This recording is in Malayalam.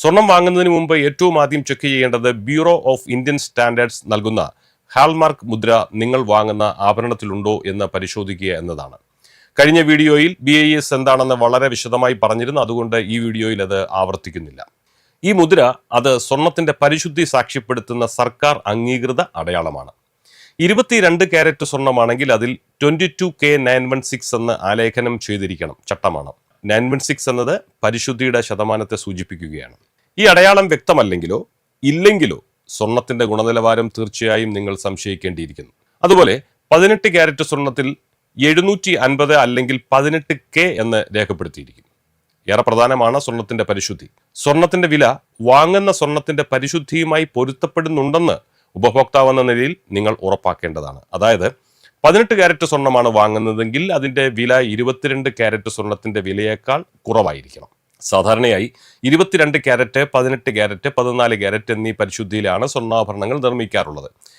സ്വർണം വാങ്ങുന്നതിന് മുമ്പ് ഏറ്റവും ആദ്യം ചെക്ക് ചെയ്യേണ്ടത് ബ്യൂറോ ഓഫ് ഇന്ത്യൻ സ്റ്റാൻഡേർഡ്സ് നൽകുന്ന ഹാൾമാർക്ക് മുദ്ര നിങ്ങൾ വാങ്ങുന്ന ആഭരണത്തിലുണ്ടോ എന്ന് പരിശോധിക്കുക എന്നതാണ്. കഴിഞ്ഞ വീഡിയോയിൽ ബി ഐ എസ് എന്താണെന്ന് വളരെ വിശദമായി പറഞ്ഞിരുന്നു. അതുകൊണ്ട് ഈ വീഡിയോയിൽ അത് ആവർത്തിക്കുന്നില്ല. ഈ മുദ്ര അത് സ്വർണത്തിന്റെ പരിശുദ്ധി സാക്ഷ്യപ്പെടുത്തുന്ന സർക്കാർ അംഗീകൃത അടയാളമാണ്. ഇരുപത്തിരണ്ട് ക്യാരറ്റ് സ്വർണമാണെങ്കിൽ അതിൽ twenty two K nine one six എന്ന് ആലേഖനം ചെയ്തിരിക്കണം. ചട്ടമാണ്. നയൻ വൺ സിക്സ് എന്നത് പരിശുദ്ധിയുടെ ശതമാനത്തെ സൂചിപ്പിക്കുകയാണ്. ഈ അടയാളം വ്യക്തമല്ലെങ്കിലോ ഇല്ലെങ്കിലോ സ്വർണത്തിന്റെ ഗുണനിലവാരം തീർച്ചയായും നിങ്ങൾ സംശയിക്കേണ്ടിയിരിക്കുന്നു. അതുപോലെ പതിനെട്ട് ക്യാരറ്റ് സ്വർണത്തിൽ എഴുന്നൂറ്റി അൻപത് അല്ലെങ്കിൽ പതിനെട്ട് കെ എന്ന് രേഖപ്പെടുത്തിയിരിക്കുന്നു. ഏറെ പ്രധാനമാണ് സ്വർണത്തിന്റെ പരിശുദ്ധി. സ്വർണത്തിന്റെ വില വാങ്ങുന്ന സ്വർണത്തിന്റെ പരിശുദ്ധിയുമായി പൊരുത്തപ്പെടുന്നുണ്ടെന്ന് ഉപഭോക്താവ് എന്ന നിലയിൽ നിങ്ങൾ ഉറപ്പാക്കേണ്ടതാണ്. അതായത് പതിനെട്ട് ക്യാരറ്റ് സ്വർണമാണ് വാങ്ങുന്നതെങ്കിൽ അതിന്റെ വില ഇരുപത്തിരണ്ട് ക്യാരറ്റ് സ്വർണത്തിന്റെ വിലയേക്കാൾ കുറവായിരിക്കണം. സാധാരണയായി ഇരുപത്തിരണ്ട് ക്യാരറ്റ് പതിനെട്ട് ക്യാരറ്റ് പതിനാല് ക്യാരറ്റ് എന്നീ പരിശുദ്ധിയിലാണ് സ്വർണാഭരണങ്ങൾ നിർമ്മിക്കാറുള്ളത്.